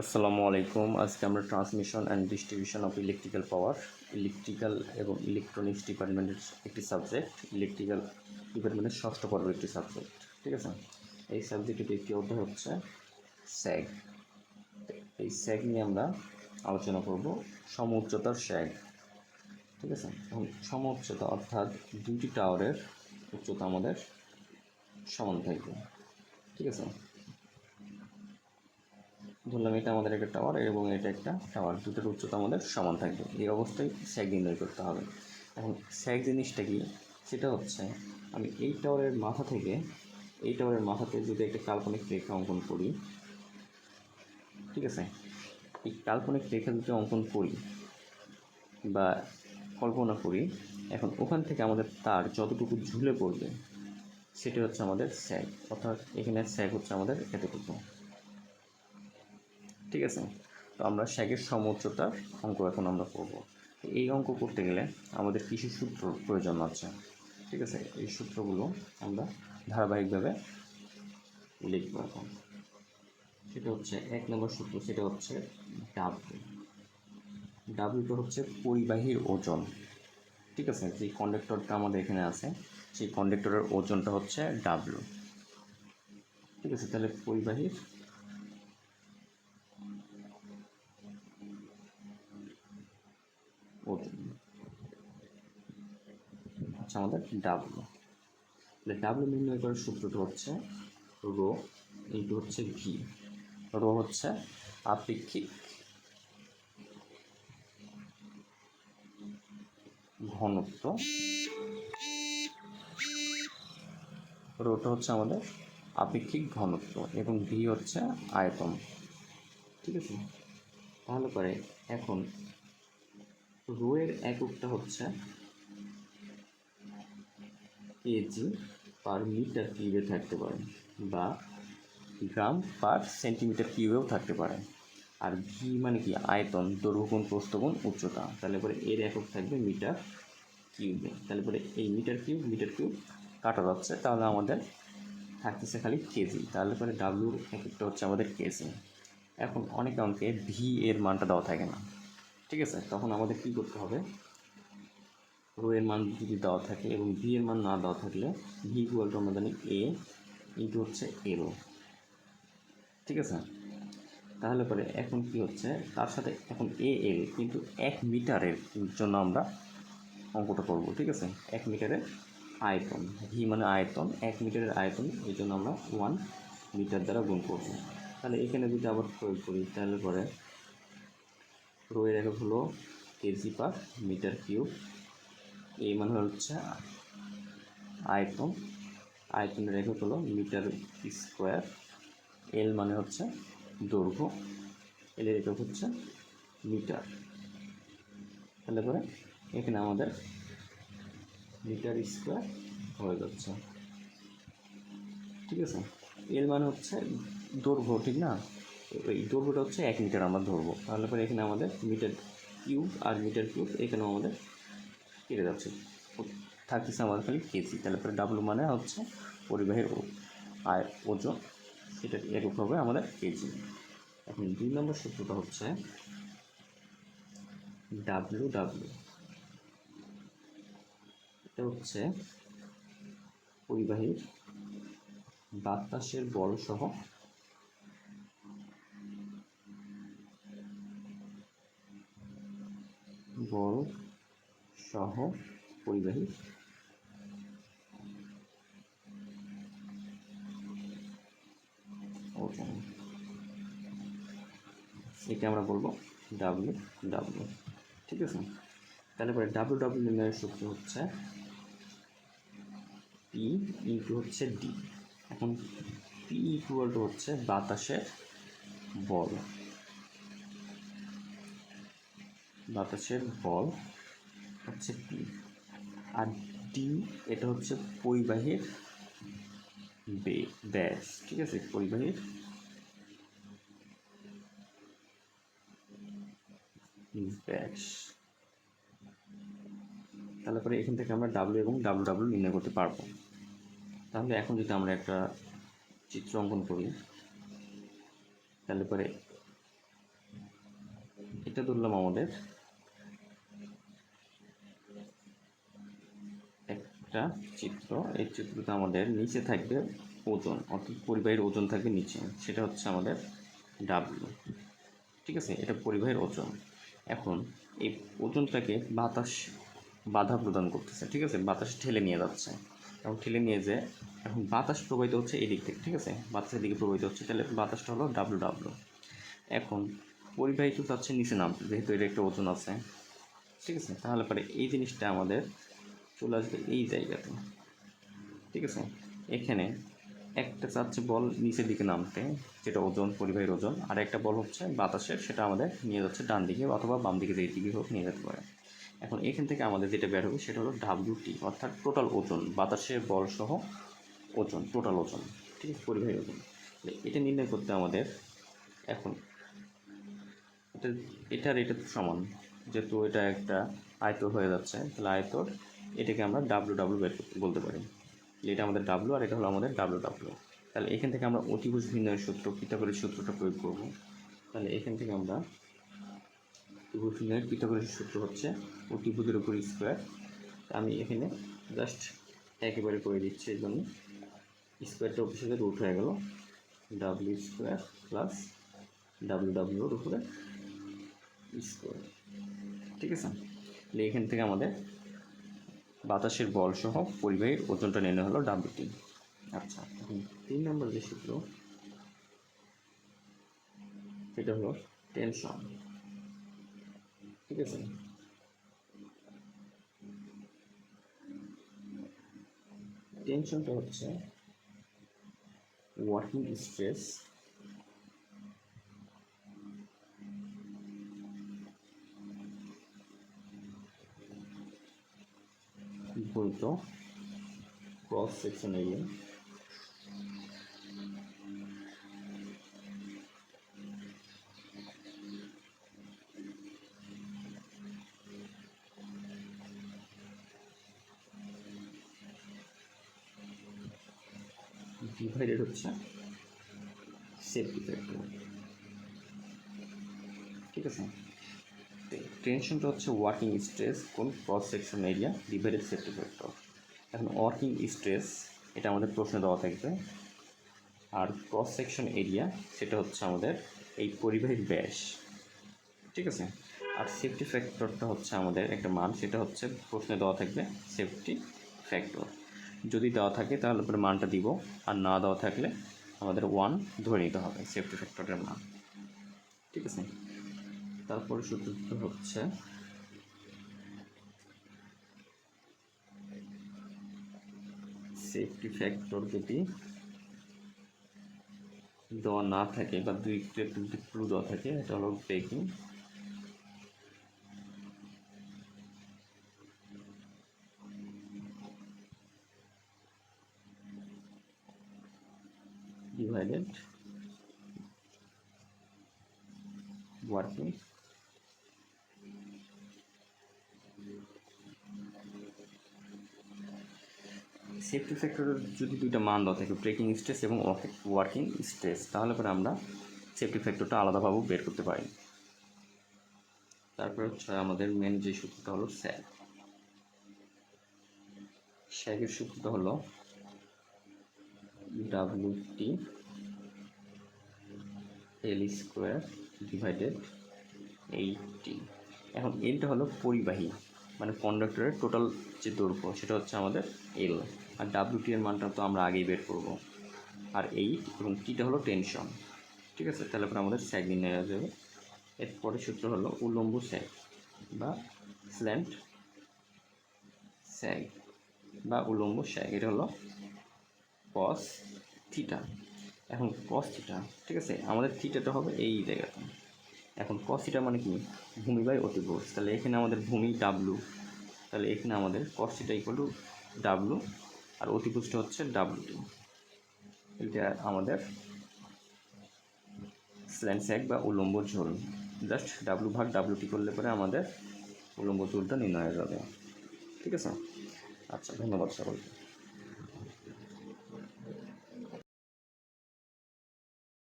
আসসালামু আলাইকুম। আজকে আমরা transmission and distribution of electrical power, electrical এবং ইলেকট্রনিক্স ডিপার্টমেন্টের একটি সাবজেক্ট, ইলেকট্রিক্যাল ডিপার্টমেন্টের ষষ্ঠ পর্বের একটি সাবজেক্ট, ঠিক আছে? এই সাবজেক্টের একটি অধ্যায় হচ্ছে স্যাগ। এই স্যাগ নিয়ে আমরা আলোচনা করব সম উচ্চতার স্যাগ, ঠিক আছে? সম উচ্চতা অর্থাৎ দুটি টাওয়ারের উচ্চতা আমাদের সমান থাকবে, ঠিক আছে? ধরলাম এটা আমাদের একটা টাওয়ার এবং এটা একটা টাওয়ার দুটোর উচ্চতা আমাদের সমান থাকবে। এই অবস্থায় স্যাগ নির্ণয় করতে হবে। এখন স্যাগ জিনিসটা কি? সেটা হচ্ছে আমি এই টাওয়ারের মাথা থেকে, এই টাওয়ারের মাথাতে যদি একটা কাল্পনিক রেখা অঙ্কন করি, ঠিক আছে? এই কাল্পনিক রেখা যদি অঙ্কন করি বা কল্পনা করি, এখন ওখান থেকে আমাদের তার যতটুকু ঝুলে পড়বে, সেটা হচ্ছে আমাদের স্যাগ অর্থাৎ এখানে স্যাগ হচ্ছে আমাদের এতটুকু। ঠিক আছে? তো আমরা শ্যাগের সমউচ্চতার অঙ্ক এখন আমরা করব। এই অঙ্ক করতে গেলে আমাদের কিছু সূত্র প্রয়োজন আছে, ঠিক আছে? এই সূত্রগুলো আমরা ধারাবাহিকভাবে লিখব এখন। সেটা হচ্ছে এক নম্বর সূত্র, সেটা হচ্ছে ডাব্লিউ ডাব্লিউটা হচ্ছে পরিবাহীর ওজন, ঠিক আছে? যে কন্ডাক্টরটা আমাদের এখানে আছে, সেই কন্ডাক্টরের ওজনটা হচ্ছে ডাব্লিউ ঠিক আছে? তাহলে পরিবাহীর আচ্ছা আমাদের ডাব্লু ডাব্লু নির্ণয় করার সূত্রটা হচ্ছে রো ইন্টু হচ্ছে ভি রো হচ্ছে আপেক্ষিক ঘনত্ব। রোটা হচ্ছে আমাদের আপেক্ষিক ঘনত্ব এবং ভি হচ্ছে আয়তন। ঠিক আছে? তাহলে পরে এখন রো এর এককটা হচ্ছে কেজি পার মিটার কিউবে থাকতে পারে বা গ্রাম পার সেন্টিমিটার কিউবেও থাকতে পারে। আর ভি মানে কি? আয়তন, দৈর্ঘ্যগুণ, প্রস্থগুণ, উচ্চতা। তাহলে পরে এর একক থাকবে মিটার কিউবে তাহলে পরে এই মিটার কিউব মিটার কিউব কাটা যাচ্ছে, তাহলে আমাদের থাকতেছে খালি কেজি তাহলে পরে ডাব্লিউর এককটা হচ্ছে আমাদের কেজি এখন অনেক অঙ্কে ভি এর মানটা দেওয়া থাকে না। ঠিক আছে, তখন আমাদের কী করতে হবে? রো এর মান যদি দেওয়া থাকে এবং ভি এর মান না দেওয়া থাকলে ভি ইকুয়াল টু আমরা এ ইন্টু হচ্ছে এরো ঠিক আছে? তাহলে পরে এখন কি হচ্ছে? তার সাথে এখন এ এল কিন্তু এক মিটারের জন্য আমরা অঙ্কটা করব, ঠিক আছে? এক মিটারের আয়তন ভি মানে আয়তন, এক মিটারের আয়তন এই জন্য আমরা ওয়ান মিটার দ্বারা গুণ করব। তাহলে এখানে যদি আবার প্রয়োগ করি, তাহলে পরে রো এর একক হলো কেজি পার মিটার কিউব। এই মানে হচ্ছে আয়তন। আয়তনের একক হলো মিটার স্কোয়ার। এল মানে হচ্ছে দৈর্ঘ্য। এল এর একক হচ্ছে মিটার। তাহলে পরে এখানে আমাদের মিটার স্কোয়ার হয়ে যাচ্ছে। ঠিক আছে? এল মানে হচ্ছে দৈর্ঘ্য, ঠিক না? ওই দৈর্ঘ্যটা হচ্ছে এক মিটার আমরা ধরবো। তাহলে পরে এখানে আমাদের মিটার কিউব আর মিটার কিউব এখানেও আমাদের কেটে যাচ্ছে। থাকতেছে আমাদের খালি কেজি। তাহলে পরে ডাব্লু মানে হচ্ছে পরিবাহের আয় ওজন। সেটা একক হবে আমাদের কেজি। এখন দুই নম্বর সূত্রটা হচ্ছে ডাব্লু ডাব্লু এটা হচ্ছে পরিবাহীর বাতাসের বল সহ বল সহ পরিবাহী। একে আমরা বলব ডাব্লিউ ডাব্লিউ ঠিক আছে? তাহলে পরে ডাব্লিউ ডাব্লিউ নির্ণয়ের সূত্র হচ্ছে পি ইন্টু হচ্ছে ডি এখন পি ইকুয়াল টু হচ্ছে বাতাসের বল। বাতাসের বল হচ্ছে পি আর ডি এটা হচ্ছে পরিবাহীর বে- ব্যাস, ঠিক আছে? পরিবাহীর ব্যাস। তাহলে পরে এখান থেকে আমরা ডাব্লিউ এবং ডাব্লিউ ডাব্লিউ নির্ণয় করতে পারব। তাহলে এখন যদি আমরা একটা চিত্র অঙ্কন করি, তাহলে পরে এটা ধরলাম আমাদের একটা চিত্র, এই চিত্রতে আমাদের নিচে থাকবে ওজন, অর্থাৎ পরিবাহীর ওজন থাকবে নিচে, সেটা হচ্ছে আমাদের ডাব্লু ঠিক আছে? এটা পরিবাহীর ওজন। এখন এই ওজনটাকে বাতাস বাধা প্রদান করতেছে, ঠিক আছে? বাতাস ঠেলে নিয়ে যাচ্ছে। এবং ঠেলে নিয়ে যে এখন বাতাস প্রবাহিত হচ্ছে এই দিক থেকে, ঠিক আছে? বাতাসের দিকে প্রবাহিত হচ্ছে, তাহলে বাতাসটা হলো ডাব্লু ডাব্লু এখন পরিবাহিত যাচ্ছে নিচে নামতে, যেহেতু এটা একটা ওজন আছে, ঠিক আছে? তাহলে পরে এই জিনিসটা আমাদের চলে আসবে, এই জায়গাতে। ঠিক আছে? এখানে একটা চাচ্ছে বল নিচের দিকে নামতে, যেটা ওজন, পরিবাহীর ওজন। আর একটা বল হচ্ছে বাতাসের সেটা আমাদের নিয়ে যাচ্ছে ডান দিকে অথবা বাম দিকে যেই দিকে হোক নিয়ে যেতে পারে। এখন এখান থেকে আমাদের যেটা বের হবে সেটা হলো ডাব্লিউটি অর্থাৎ টোটাল ওজন বাতাসের বল সহ ওজন টোটাল ওজন, ঠিক আছে? পরিবাহী ওজন। এটা নির্ণয় করতে আমাদের এখন এটা, এটার এটা সমান, যেহেতু এটা একটা আয়ত হয়ে যাচ্ছে, তাহলে আয়তর এটাকে আমরা ডাব্লু ডাব্লু বের বলতে পারি। এটা আমাদের ডাব্লু আর এটা হলো আমাদের ডাব্লু ডাব্লু তাহলে এখান থেকে আমরা অতিভুজ ভিন্নয়ের সূত্র পিতাগরের সূত্রটা প্রয়োগ করব। তাহলে এখান থেকে আমরা অতিভুজ ভিন্নয়ের পিতাগরের সূত্র হচ্ছে অতিভুজের উপর স্কোয়ার আমি এখানে জাস্ট একেবারে করে দিচ্ছি, এই জন্য স্কোয়ারটা অফিসে রুট হয়ে গেল। ডাব্লিউ স্কোয়ার প্লাস ডাব্লিউ ডাব্লিউর উপরে স্কোয়ার ঠিক আছে? এখান থেকে আমাদের বাতাসের বল সহ পরিবাহীর ওজনটা নির্ণয় হলো ডাব্লিউটি আচ্ছা এখন তিন নম্বর যে সূত্র সেটা হলো টেনশন। ঠিক আছে? টেনশনটা হচ্ছে ওয়ার্কিং স্ট্রেস গুণিত ক্রস সেকশন এরিয়া ডিভাইডেড হচ্ছে সেফটি ফ্যাক্টর ঠিক আছে টেনশনটা হচ্ছে ওয়ার্কিং স্ট্রেস কোন cross section area divided safety factor এখন ওয়ার্কিং স্ট্রেস এটা আমাদের প্রশ্নে দেওয়া থাকবে। আর ক্রস সেকশন এরিয়া সেটা হচ্ছে আমাদের এই পরিবাহীর ব্যাস। ঠিক আছে? আর সেফটি ফ্যাক্টরটা হচ্ছে আমাদের একটা মান, সেটা হচ্ছে প্রশ্নে দেওয়া থাকবে সেফটি ফ্যাক্টর যদি দেওয়া থাকে তাহলে পরে মানটা দিব, আর না দেওয়া থাকলে আমাদের ওয়ান ধরে নিতে হবে সেফটি ফ্যাক্টরের মান। ঠিক আছে? তারপরে সূত্রটা হচ্ছে সেফটি ফ্যাক্টর যদি দেওয়া না থাকে বা দুই তিনটি ক্লু দেওয়া থাকে, এটা হলো ব্রেকিং divided working সেফটি ফ্যাক্টরের যদি দুইটা মান দেওয়া থাকে ব্রেকিং স্ট্রেস এবং ওয়ার্কিং স্ট্রেস তাহলে পরে আমরা সেফটি ফ্যাক্টরটা আলাদাভাবেও বের করতে পারি। তারপরে হচ্ছে আমাদের মেন যে সূত্রটা হলো স্যাগ স্যাগের সূত্রটা হলো W T L square divided eighty এখন এলটা হলো পরিবাহী মানে কন্ডাক্টরের টোটাল যে দৈর্ঘ্য, সেটা হচ্ছে আমাদের এল আর ডাব্লিউটি এর মানটা তো আমরা আগেই বের করব। আর এইট এবং টিটা হলো টেনশন। ঠিক আছে? তাহলে পরে আমাদের স্যাগ নির্ণয় হয়ে যাবে। এরপরে সূত্র হলো উলম্ব স্যাগ বা স্ল্যান্ট স্যাগ বা উলম্ব স্যাগ। এটা হলো কস থিটা এখন কস থিটা ঠিক আছে? আমাদের থিটাটা হবে এই জায়গাতে। এখন কস থিটা মানে কি? ভূমি বাই অতিভুজ তাহলে এখানে আমাদের ভূমি ডাব্লু তাহলে এখানে আমাদের cos theta equal to W আর অতিভুজটা হচ্ছে ডাব্লু টু এটা আমাদের স্ল্যান্ড স্যাক বা উলম্ব ঝোল। জাস্ট ডাব্লু ভাগ ডাব্লুটি করলে পরে আমাদের উলম্ব ঝোলটা নির্ণয় যাবে। ঠিক আছে? আচ্ছা ধন্যবাদ সকলকে।